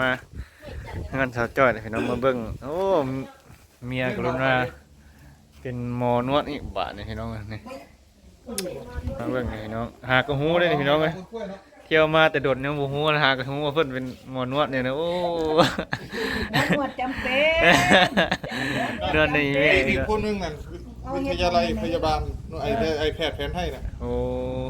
มางานสาวจ้อยพี่น้องมาเบิ่งโอ้เมียกรุณาเป็นหมอนวดอีกบาทนี่พี่น้องนี่มาเบิ่งนี่พี่น้องหากระหูได้นี่พี่น้องเอ้ยเที่ยวมาแต่โดดเนี่ยบ่ฮู้หากระหูว่าเพิ่นเป็นหมอนวดเนี่ยนะโอ้นักนวดจำเป็นเดือนนี้ไอ้นี่อีกคนนึงนั่นวิทยาลัยพยาบาลไอ้ไอ้แพทย์แผนไทยน่ะโอ้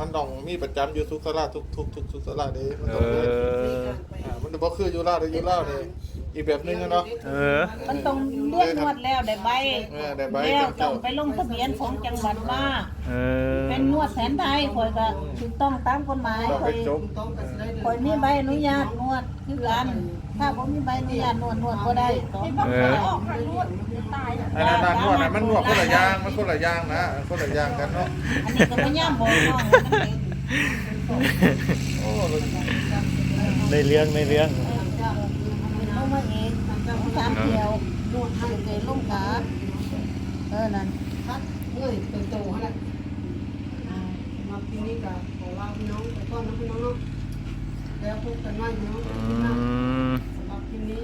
มันต้องมีประจำอยู่ทุกสลาทุกทุกทุกทุกสลาเด้มันเอต้องเลยออ่ามัน บ่คืออยู่ลาวหรืออยู่ลาวนี่อีกแบบนึงอะเนาะ เออ มันต้องเลือกนวดแล้วได้ใบเออได้ใบ แล้วต้องไปลงทะเบียนของจังหวัดว่าเออ เป็นนวดแผนไทยข่อยก็ถูกต้องตามกฎหมายต้องข่ไปอยจบข่อยมีใบอนุญาตนวดคือกันถ้าบ่มีใบอนุญาตนวดนวดบ่ได้ต้องเออ อันนั้นด้านนวดน่ะมันนวดคนละอย่างมันคนละอย่างนะคนละอย่างกันเนาะอันนี้ก็บ่ย่ามบอกน้องนั่นเองโอ้ ได้เรื่องได้เรื่องเป็นลงมาเองสามเดียวดูดให้เลยลงขาเออนั่นเอ้ยเป็นโตฮะแหละมาปีนี้ก็ขอลาพี่น้องไปก่อนนะพี่น้องเนาะแล้วพบกันใหม่พี่น้องอืมสำหรับคลิปนี้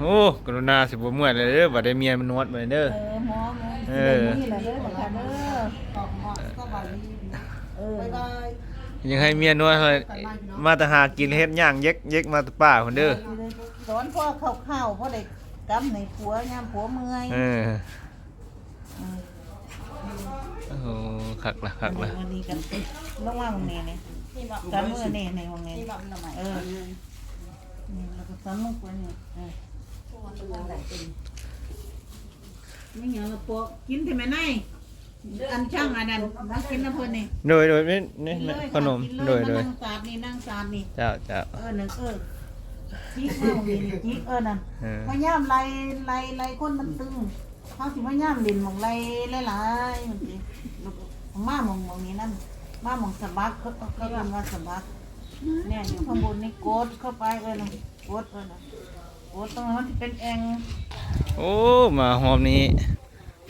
โอ้กรุณาสิบ่เมื่อยเลยเด้อบ่ได้เมียมันนวดมาเด้อเออหมอหมอเอเอออนี่แหละเด้อบักค่ะเด้อขอบคุณสบายดีเออบ๊ายบาย ยังให้เมียนวดให้มาแต่หากินเฮ็ดย่างเย็กเย็กมาแต่ป่าพุ่นเด้อสอนพ่อเข้าๆพ่อได้กำในผัวยามผัวเมื่อยเออโอ้คักละคักละวันนี้กันลงมาตรงนี้นี่กำมือนี่ในวงนี้เออนี่แล้วก็ซ้ำลงไปนี่เออไม่เหงาละปวกกินที่แม่ไหน อันช่างอันนั้นมากินนะเพิ่นนี่โดยโดยนี่นี่ขนม โดยโดยนั่งสาดนี่นั่งสาดนี่เจ้าเจ้าเออหนึ่งเออจีกเอานี่นี่จีกเออนั่นเออพยายามไล่ไล่ไล่คนมันตึงเขาสิพยายามเล่นหมองไล่หลายๆมันสิลูกมาหมองหมองนี้นั่นมาหมองสะบักเขาเขาเรียกว่าสะบักเนี่ยอยู่ข้างบนนี่กดเข้าไปเออนะกดเออนะกดตรงนั้นมันสิเป็นแองโอ้มาหอมนี้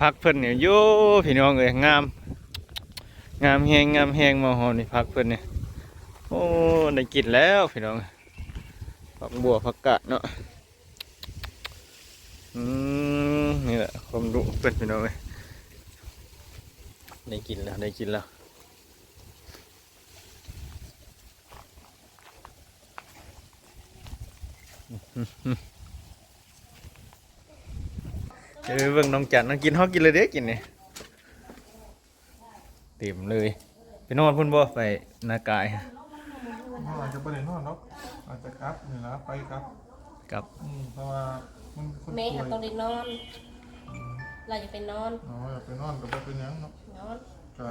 พักเพิ่นเนี่ยโย่พี่น้องเอ้ยงาม งามแฮงงามแฮงมาหอมนี่พักเพิ่นเนี่ยโอ้ได้กินแล้วพี่น้องผักบัวผักกาดเนาะอืมนี่แหละความรู้เพิ่นพี่น้องเอ้ยได้กินแล้วได้กินแล้ว เออเบิ่งน้องจันน้องกินฮอกกินเลยเด้กินนี่เต็มเลยไปนอนพุ่นบ่ไปนากายอาจจะไปได้นอนเนาะอาจจะกลับนี่นะไปกลับกับอืมเพราะว่ามันคนแม่ป่ค่ะวยต้องได้นอน เราจะไปนอน อ๋ออยากไปนอนก็บ่เป็นหยังเนาะนอน ก็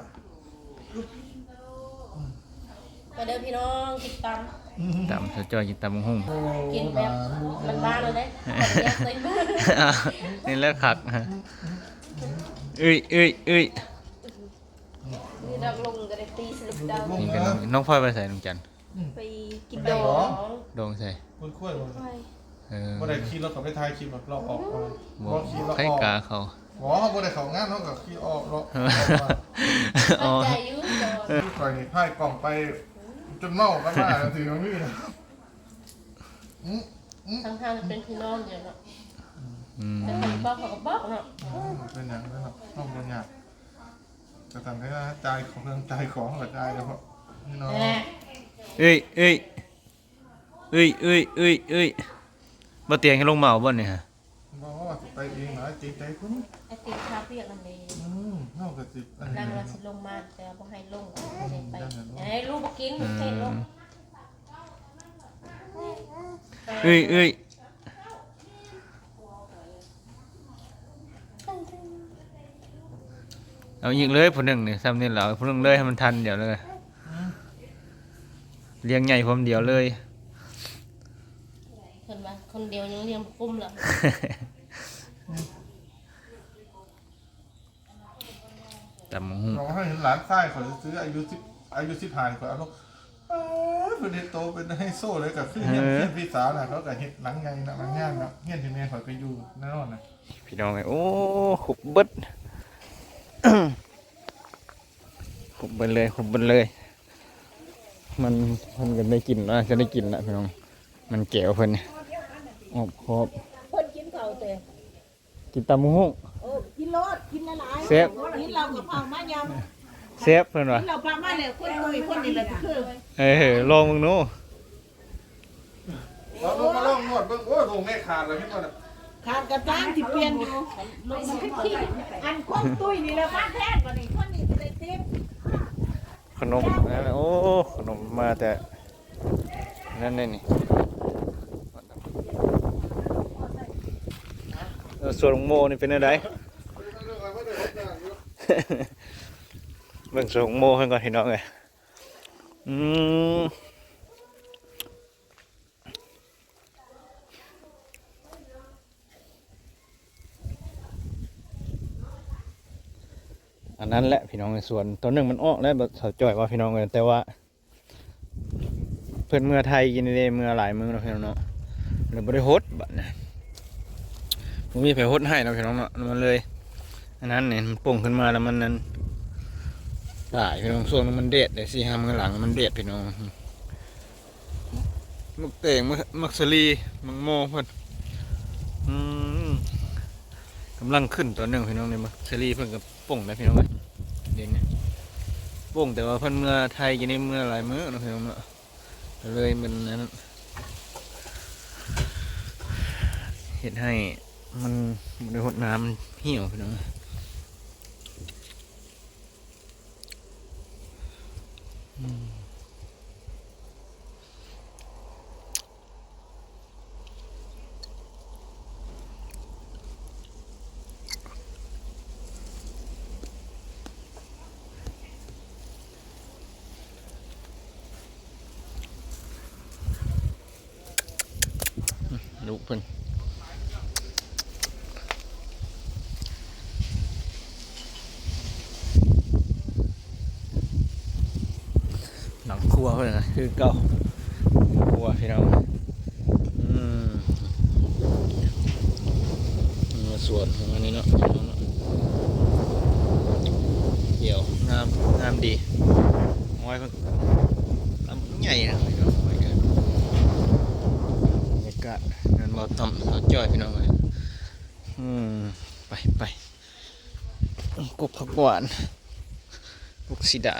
มาเดินพี่น้องกินตัง ตำสะจอยกินตำบักหุ่งกินแบบมันบ้านเลยนะขออนุญาตใส่บ้านนี่แหล้วคักฮะเอ้ยเอ้ยเอ้ยนี่ดักลงกันได้ตีสลิปดาวนี่กันน้องน้องพลอยไปใส่น้องจันไปกินดองโดงใส่คุยคุยๆบ่ไปเออบ่ได้ขี่รถกลับไปถ่ายคลิปแบบเราออกมาบ่บ่ขี่รถใครออกกาเขาบ่บ่ได้เข้างานเนาะก็ขี่ออกเนาะอ๋อใจอยุ่งดองที่คอยนี่พายกล่องไป จนเมากันมาถึงตรงนี้นะอืมอืมทั้งห้างเป็นพี่น้องอยู่เนาะอืมแต่คนบอกเขาก็บอกเนาะเป็นอย่างนั้นเนาะต้องเป็นอย่างจะทำให้ใจายของเรื่องใจายของกับใจายแล้วนี่เนาะแหละเอ้ยเอ้ยเอ้ยเอ้ยเอ้ยเอ้ยบ่เตียงให้ลงเมาบ่เนี่ยฮะ บอกว่าสิไปเองนะจริงใจคุณไอตีคาเปียกอันนี้อืมเท่ากับสิบอันนั่งนี้เราสิลงมาแต่บ่ให้ลงเลยไปไอ้ลูกบ่กินเท่ลงเอ้ยเอ้ยเอาอีกเลยผู้หนึ่งนี่ซ้ำนี่แหละเอาผู้หนึ่งเลยให้มันทันเดี๋ยวเลยเลี้ยงใหญ่ผมเดียวเลยเพิ่นว่าคนเดียวยังเลี้ยงกุ้มแล้ว ตำบักหุ่งเราให้เห็นหลานชายเขาซื้ออายุสิบอายุสิบห้าเขาเอาลูกเอ้ยเป็นเด็กโตเป็นไฮโซเลยกับคือเฮียนเฮียนพี่สาวน่ะเขากับเฮ็ดหลังไงนะหลังย่างนะเฮียนที่แม่เขาไปอยู่แน่นอนนะพี่น้องไงโอ้ขุบเบิดขุบเบิดเลยขุบเบิดเลย มันมันก็ได้กินนะจะได้กินละพี่น้อง มันแก้วเพิ่นนี่ออกครบเพิ่นกินข้าวแต่กินตำบักหุ่งโอ้กิน รสกินหลายๆแซ่บกินเรากับเผามายำแซ่บเพิ่นว่ากินเราพามาแล้วคนตุยคนนี่แหละคือเอ้ยลองมึงหนูเราลงมาลองนวดเบิ่งโอ้ยลงแม่ขาดเลยพี่ก่อนขาดกระจ้างที่เปลี่ยนอยู่ลงมาขี้อันคนตุยนี่แหละบ้านแท้กว่านี่คนนี่สิได้เต็มขนมนั่นแหละโอ้ขนมมาแต่นั่นนี่นี่เออส่วนของโมนี่เป็นอะไร เบิ่งส่วนของโมให้ก่อนพี่น้องเลยอืมอันนั้นแหละพี่น้องในส่วนตัวหนึ่งมันออกแล้วแบบสาวจ่อยว่าพี่น้องเลยแต่ว่า เพื่อนเมื่อไทยกินได้เมื่อหลายมือแล้วพี่น้องเนาะเลยบ่ได้ฮดบัดนะผมมีไผฮดให้แล้วพี่น้องเนาะมันเลย อันนั้นเนี่ยมันป่งขึ้นมาแล้วมันนั้นตายพี่น้องส่วนมันเด็ดเลยสี่ห้ามือหลังมันเด็ดพี่น้องมักเต่งมักสลีมักโมเพิ่นอืมกำลังขึ้นตัวหนึ่งพี่น้องเนี่ยมักสลีเพิ่นกับป่งนะพี่น้องเอ้ยเด่นเนี่ยป่งแต่ว่าเพิ่นเมื่อไทยกินได้เมื่อหลายมื้อนะพี่น้องเนาะเลยมันนั้นเห็ดให้มันมันหดน้ำมันเหี่ยวพี่น้อง ลูกเพิ่นหนังครัวเพิ่นนะคือเก่าครัวพี่น้องอืมมาสวนของอันนี้เนาะเดี๋ยวงามงามดีอ้เพิ่นลำใหญ่นะพี่น้องอ้อยกัน บรรยากาศ งานบ่อต่ำเขาจ้อยพี่น้องเลยอืมไปไปกบผักหวานกบสีดา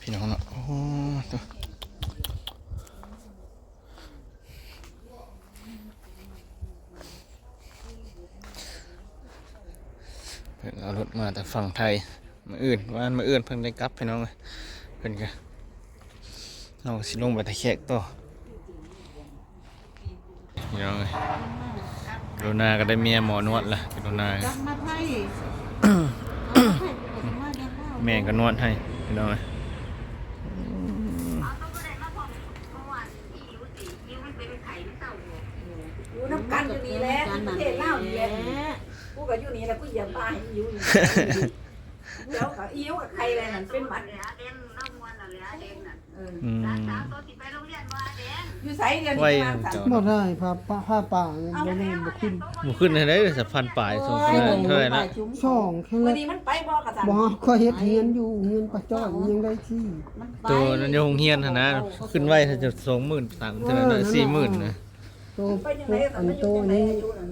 พี่น้องเนาะโอ้ตัวเพิ่นเอารถมาแต่ฝั่งไทย มาอื่นวานมาอื่นเพิ่นได้กลับพี่น้องเอ้ยเพิ่นก็น้องสิลงไปตะแคกต่อพี่น้องเอ้ยกรุณาก็ได้เมียหมอนวดละกรุณากลับมาไทยแม่ก็นวดให้พี่น้องเอ้ยอยู่น้ำกันอยู่นี่แหละประเทศลาวนี่แหละกูก็อยู่นี่แหละกูเหยียบบ้านให้อยู่นี่เดี๋ยว ก็อิ่วกับใครเลยนั่นเป็นหมัดเอออืมอยู่ไสเดี๋ยวไว้นี้มาเจ้าบ่เนาะได้พาป่าผ้าป่าบ่ได้บ่ขึ้นบ่ขึ้นให้ได้สักพันปลายสองพันเท่าไหร่ละช่องแค่มื้อละนี้มันไปบ่กระสันบ่ก็เฮ็ดเฮียนอยู่เฮียนประจ้อยยังได้ที่ตัวนั้นยังคงเฮียนหั่นนะ ขึ้นไว้ถ้าจะสองหมื่นสามเท่านั้นนะสี่หมื่นนะ ตัวไปยังพวไงกกัอันโตนี่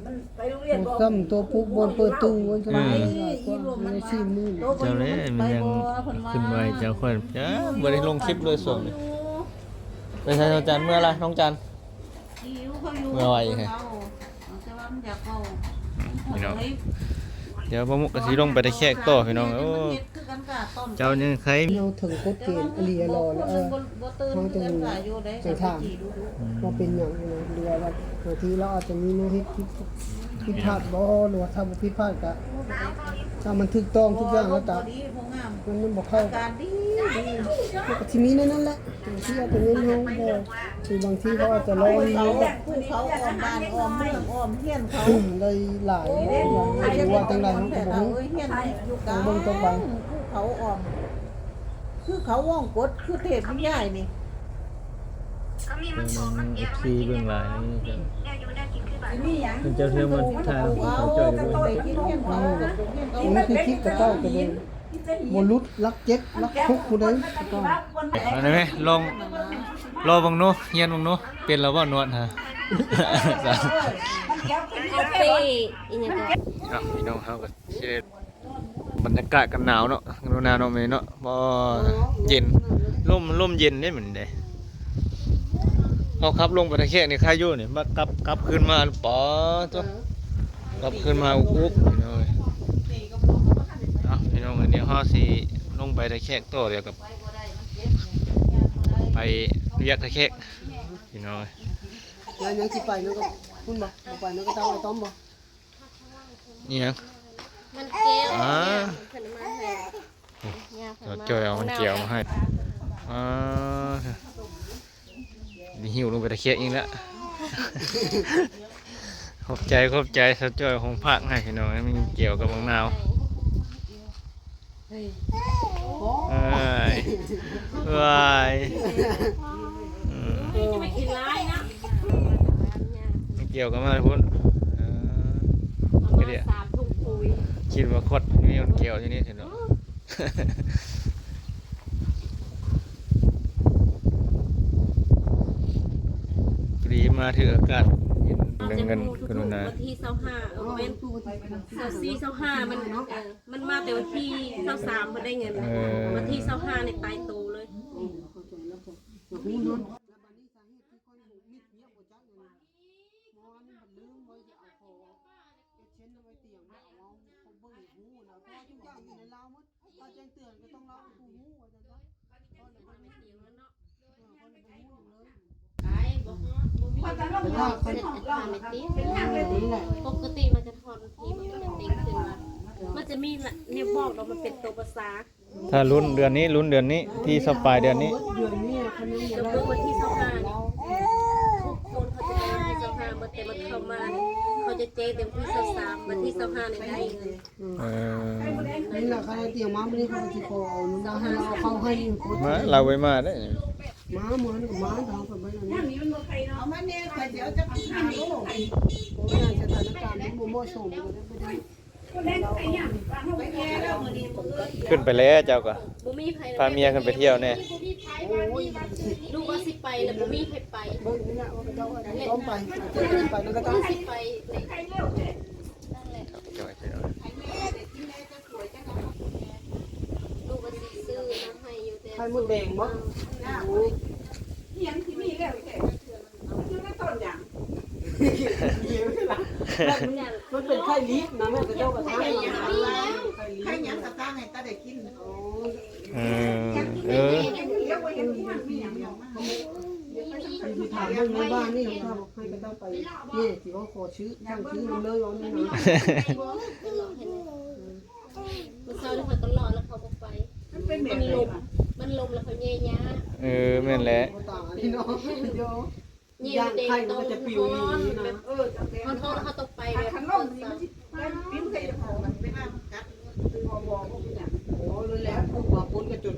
มันไปโรงเรียนตัวบ่ซ้ำตัวปุ๊บบนเปิดตู้ไว้จะได้ไม่ได้สี่หมื่นเจ้าเลยมันยังขึ้นไวเจ้าคนจ้าบ่ได้ลงคลิปเลยส่วนนี้ไปใช้น้องจันเมื่อไรน้องจันเมื่อไหร่ฮะพี่น้องเดี๋ยวพ่อมุกกะสิลงไปตะแคกต่อพี่น้องโอ้ เจ้ายังใครเราถึงกฎเกณฑ์อริยรอแล้วเออเขาจะจะถามว่าเป็นอย่างไรหรือว่าบางทีเราอาจจะมีโน้ตผิดผิดพลาดบ่หรือว่าถ้าบ่ผิดพลาดก็ถ้ามันถูกต้องทุกอย่างแล้วก็มันมันบ่เข้าการดีดีมันก็สิมีในนั้นแหละบางทีอาจจะเงินเฮาบ่คือบางทีเขาอาจจะรอให้เขาเราแบบผู้เขาออมบ้านออมเมืองออมเฮียนเขาอืมได้หลายอย่างหรือว่าจังได๋แต่เฮาก็บ่เรารู้เอ้ยเฮียนอยู่กลางผู้ เขาออม คือเขาว่องกดคือเทพนิยายนี่เอฟซีเบื้องหลายนี่ก็นี่หยังเป็นเจ้าเทือมันทางเขาจ่อยด้วยกินเพี้ยนเขากับเพี้ยนเขาอันนี้คือคิดกับเจ้าก็เลยบ่ลุดลักเจ็บลักคุกผู้ใดก็อันนี้ไหมลองรอบังโนเฮียนบังโนเป็นแล้วบ่นวดฮะเอาเป้อีหยังก็ครับพี่น้องเขาก็สิได้ บรรยากาศกันหนาวเนาะกันหนาวเนาะมื้อนี้เนาะบ่เย็นลมลมเย็นได้เหมือนเด้เอาครับลงไปตะแคงนี่ค่าอยู่นี่มากลับกลับขึ้นมาป๋อตัวกลับขึ้นมาอุ๊บพี่น้องเอ้ยเอาพี่น้องเอ้ยเดี๋ยวเฮาสิลงไปตะแคงต่อเดี๋ยวกับไปเรียกตะแคงพี่น้องเอ้ยแล้วยังสิไปนั่นก็คุณบ่บ่ไปนั่นก็ต้องเอาต้อมบ่นี่หยัง มันแก้วอ่า เพิ่นมาให้ย่าเพิ่เรานมาเจอเอามันเกี่ยวมาให้อ่านี่หิวลงไปตะเคียนอีกแล้ว ขอบใจขอบใจสะจอยของภาคให้พี่น้องให้มันเกี่ยวกับมะนาวเอ้ยว้ายอืม จะไม่กินร้ายนะ มันเกี่ยวกับมาพุ่นเออ เอามาสามถุงปุ๋ย คิดว่าคดมีมันเกี่ยวที่นี่เห็นหรอปรีมาถืออากาศเย็นเรื่องเงินกรุณาวันที่25เอาเว้น24 25มันเออมันมาแต่วันที่23เพิ่นได้เงินเออวันที่25ในตายโตเลยหูนอนแล้วบัดนี้สาเหตุที่ค่อยหูมิดเมียบ่จักเลยหมอนี่มันลืมไว้จะเอาคอเอ็ดเช่นเอาไว้เตียงแล้วเอาเขาเบิ่งหูนะเพราะทุกอย่างอยู่ในลาวหมดถ้าแจ้งเตือนก็ต้องเล่าหูหูว่าจังซั่นเพราะเลยบ่มีเสียงแล้วเนาะเพราะเลยบ่หูเลยคนจะลงเป็นลทางงเป็นทางเตี้ยเป็นทางเลยดิปกติมันจะทอนทีมันจะเด้งขึ้นมามันจะมีละเนี่ยบอกเรามันเป็นตัวภาษาถ้าลุ้นเดือนนี้ลุ้นเดือนนี้ที่สปลายเดือนนี้เดือนนี้คนยังสบ่มได้มติวันที่25นี่ทุกคนเขาจะได้ให้25มาแต่มันเข้ามา เนี่ยเขาจะเจ๊เต็มที่23วันที่25เนี่ยได้เงินเออนี่แหละค่ะเตียงมาไม่ได้เขาสิขอเราให้เราเอาเข้าให้โคตรมาเราไว้มาได้ม้าเหมือนกับม้าทางกับใบอันนี้นี่มันบ่ใครเนาะเอามาเนี่ยแต่เดี๋ยวจะกินหาลูกผมว่าสถานการณ์มันบ่เหมาะสมก็ได้บ่ได้ คนเล่นใครเนี่ยบ้านเฮาไปไปแก่แก่แล้แล้ววมื้อนี้มื้ออื่นขึ้นไปแล้วเจ้าก็บ่มีไผพาเมียขึ้นไปเที่ยวแน่ลูกว่าสิไปแล้วบ่มีไผไปเบิ่งนี่แหละว่าเขาเจ้าต้องไปจะเดินไปแล้วก็ต้องสิไปเลยใครเร็วแต่นั่นแหละจอยเจ้าลูกว่าสิซื้อน้ำให้อยู่แต่ไข่มดแดงบ่ที่ยังที่มีเร็วแต่อยู่ในต้นหยังมัน เป็นไข่ลิฟนะแม่เขาเจ้าก็ทำไข่ลิฟใครหยังกะตั้งให้ตาได้กินเออเออเดี๋ยวไว้เห็นมีหยังมีหยังคือถามเรื่องในบ้านนี่เขาบอกให้เขาเจ้าไปนี่สิว่าขอชื่อตั้งชื่อมันเลยว่านี่นะมันเศร้าแล้วเขาก็รอแล้วเขาบ่ไปมันเป็นแบมับนลนี้มมันลมแล้วเขาเย่ยะเออแม่นแหละต่าง นี่เนาะโยเย่างเด็กไข่โตมันจะปิวร้นี่อนนี่แบนะเออจังแดงมันร้อนแล้วเขาต้องไปแบบคันลมนี่มันสิปิ้วใส่จะพอมันเป็นกัดบ่บ่บ่เป็นหยังโอ้เลยแล้วพวกว่าปุ้นกระจุด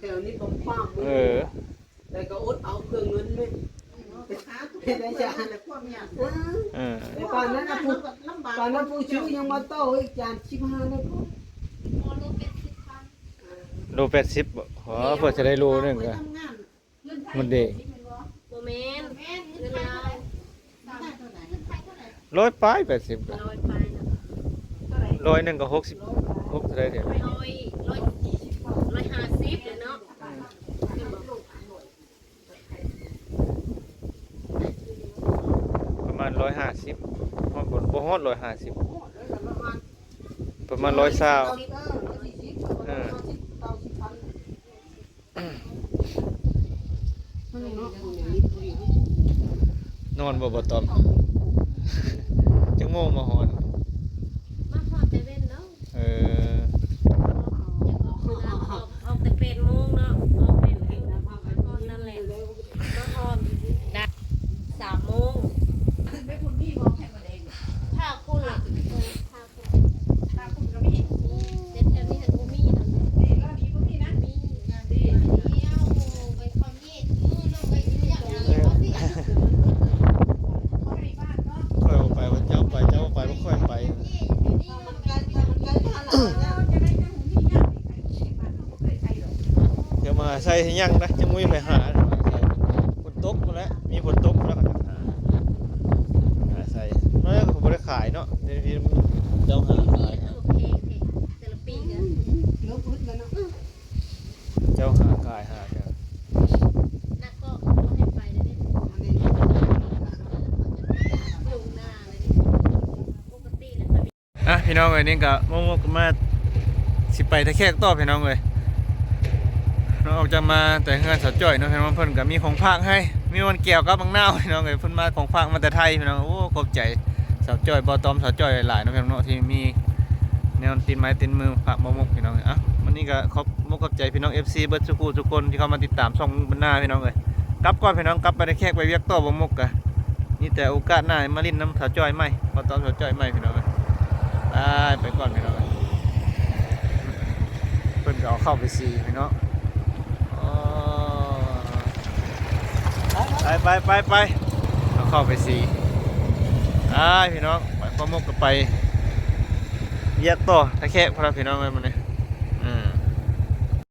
แถวนี้ตรงป้ามเออแต่ก็อดเอาเครื่องเงินไม่หาตัวได้จ้ะแต่พวกเนี้ยเออนนนั้นนะผู้ลำบากป่านนั้นผู้ชื่อยังมาโต้อีกจานชิบห้าเลยโลแปดสิบอ๋อเพื่อจะได้รู้หนึ่งก็ทำงานมันเด็ก โมเมนต์เงินลาว ได้เท่าไหร่ ร้อยป้ายแปดสิบลอยไปนะร้อยหนึ่งก็หกสิบหกเท่าไหรเดี๋ยวร้อยร้อยร้อยห้าสิบเลยเนาะประมาณร้อยห้าสิบฮอดบนบ่ฮอดร้อยห้าสิบประมาณร้อยเศร้าเออนอนบ่บ่ตอม จังโมงมาหอน มาหอดแต่เว้นเนาะ เออ อยากออกออกออกแต่เป็นโมงเนาะออกเป็นเองนะมาหอดนั่นแหละมาหอดดักสามโมง ไปคุณพี่บอกให้มาเอง ถ้าคุณล่ะเออถ้าคุณ ถ้าคุณก็มี เด็ดแถวนี้แต่กูมีนะ นี่แล้วนี่บ่มีนะ มี ดี เดียวไปคอนเย็นมือลงไปอย่าง เอ จะได้จังมียากใครมาเขาเคยใครหรอก เดี๋ยวมา ใส่ให้ยังนะจะมุ้ยไปหาฝนตกหมดแล้วมีฝนตกแล้วก็จะหาหาใส่น้อยก็บ่ได้ขายเนาะเดี๋ยวพี่เจ้าหามีขายโอเคแต่ละปีกันเลิกอึดแล้วเนาะเจ้าหาขายหาเจ้านักก็ให้ไปเลยเนี่ยอันนี้ลงหน้าเลยปกติแล้วค่ะอะพี่น้องเอ้ยนี่ก็โมโมก็มาสิไปตะแคกต่อพี่น้องเอ้ย น้องออกจะมาแต่เฮือนสาวจ้อยเนาะพี่น้องเพิ่นก็มีของฝากให้ มีมันเกี่ยวกับบางนาพี่น้องเอ้ยเพิ่นมาของฝากมาแต่ไทยพี่น้องโอ้ขอบใจสาวจ้อยบ่ตอมสาวจ้อยหลายๆเนาะพี่น้องเนาะที่มีแนวตีนไม้ตีนมือฝากบ่มกพี่น้องเอ้ยอะวันนี้ก็ขอบมกขอบใจพี่น้อง FC เบิดทุกูทุกคนที่เข้ามาติดตามช่องบรรณาพี่น้องเอ้ยกลับก่อนพี่น้องกลับไปตะแคกไปเวียกต่อบ่มกกะนี่แต่โอกาสหน้ามาลินน้ำสาวจ้อยใหม่บ่ตอมสาวจ้อยใหม่พี่น้องเอ้ยได้ไปก่อนพี่น้องเพิ่นก็เอาเข้าไปซีพี่น้องอ๋อ ไปไปไปไปเอาเข้าไปซีได้พี่น้องไปพอมกก็ไปเยียกต่อตะแคกพระพี่น้องเลยมันนี่